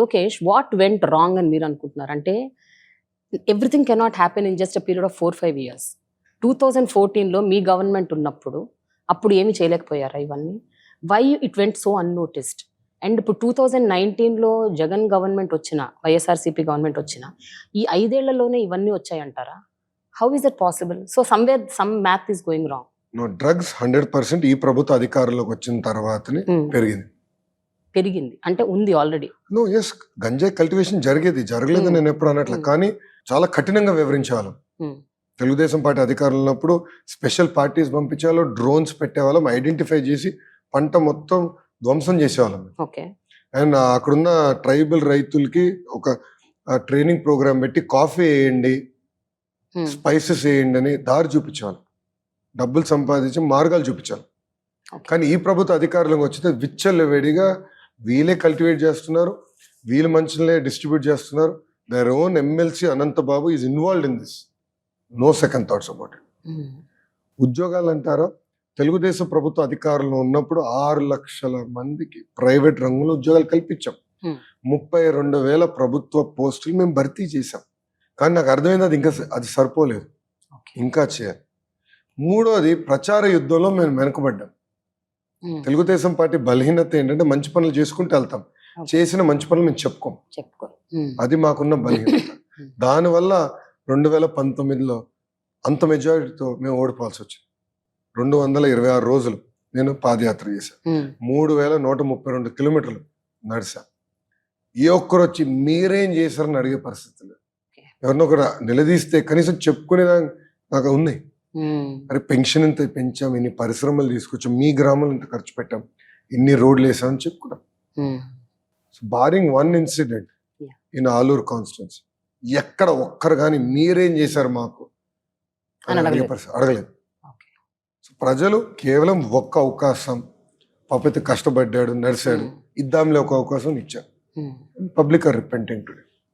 Lokesh what went wrong అని మీరు అనుకుంటున్నారు? అంటే everything cannot happen in just a period of four five years two thousand ఫోర్టీన్లో మీ గవర్నమెంట్ ఉన్నప్పుడు అప్పుడు ఏమి చేయలేకపోయారా ఇవన్నీ? Why it went so unnoticed and ఇప్పుడు టూ థౌజండ్ నైన్టీన్లో జగన్ గవర్నమెంట్ వచ్చిన వైఎస్ఆర్సీపీ గవర్నమెంట్ వచ్చిన ఈ ఐదేళ్ళలోనే ఇవన్నీ వచ్చాయంటారా? How is it possible so somewhere some math is going wrong drugs hundred percent ఈ ప్రభుత్వ అధికారంలోకి వచ్చిన తర్వాతనే పెరిగింది. పెరిగింది. అంటే ఉంది already no yes ganja cultivation జరిగేది జరగలేదు Hmm. నేను ఎప్పుడు అనట్లే. Hmm. కానీ చాలా కఠినంగా వివరించేవాళ్ళం. Hmm. తెలుగుదేశం పార్టీ అధికారంలో ఉన్నప్పుడు స్పెషల్ పార్టీస్ పంపించేవాళ్ళం డ్రోన్స్ పెట్టేవాళ్ళం ఐడెంటిఫై చేసి పంట మొత్తం ధ్వంసం చేసేవాళ్ళం. ఓకే అండ్ అక్కడున్న ట్రైబల్ రైతులకి ఒక ట్రైనింగ్ ప్రోగ్రామ్ పెట్టి కాఫీ వేయండి స్పైసెస్ వేయండి అని దారి చూపించేవాళ్ళం. డబ్బులు సంపాదించి మార్గాలు చూపించాలి. కానీ ఈ ప్రభుత్వ అధికారంలోకి వచ్చితే విచ్చలవిడిగా వీళ్ళే కల్టివేట్ చేస్తున్నారు వీళ్ళు మనుషులే డిస్ట్రిబ్యూట్ చేస్తున్నారు. Their own MLC Anantha Babu is involved in this no second thoughts about it ఉద్యోగాలు అంటారా? తెలుగుదేశం ప్రభుత్వ అధికారంలో ఉన్నప్పుడు ఆరు లక్షల మందికి ప్రైవేట్ రంగంలో ఉద్యోగాలు కల్పించాం. Hmm. ముప్పై రెండు వేల ప్రభుత్వ పోస్టులు మేము భర్తీ చేశాం. కానీ నాకు అర్థమైంది అది ఇంకా అది సరిపోలేదు. ఇంకా చేయాలి. మూడోది ప్రచార యుద్ధంలో మేము వెనుకబడ్డాం. తెలుగుదేశం పార్టీ బలహీనత ఏంటంటే మంచి పనులు చేసుకుంటూ వెళ్తాం. చేసిన మంచి పనులు మేము చెప్పుకోం. చెప్పుకో. అది మాకున్న బలహీనత. దానివల్ల రెండు వేల పంతొమ్మిదిలో అంత మెజారిటీతో మేము ఓడిపోవాల్సి వచ్చింది. రెండు వందల ఇరవై ఆరు రోజులు నేను పాదయాత్ర చేశాను. మూడు వేల నూట ముప్పై రెండు కిలోమీటర్లు నడిచా. ఏ ఒక్కరు వచ్చి మీరేం చేశారని అడిగే పరిస్థితి లేదు. ఎవరినొకరు నిలదీస్తే కనీసం చెప్పుకునేదా నాకు ఉన్నాయి. అరే పెన్షన్ ఇంత పెంచాం? ఇన్ని పరిశ్రమలు తీసుకొచ్చాం? మీ గ్రామంలో ఇంత ఖర్చు పెట్టాం? ఇన్ని రోడ్లు వేసామని చెప్పుకున్నాం barring one incident. In Aluru constituency ఎక్కడ ఒక్కరు కానీ మీరేం చేశారు మాకు? అని అడిగే అడగలేదు. సో ప్రజలు కేవలం ఒక్క అవకాశం పాపైతే కష్టపడ్డాడు నడిచాడు ఇద్దాంలే ఒక అవకాశం ఇచ్చారు. Public are repenting today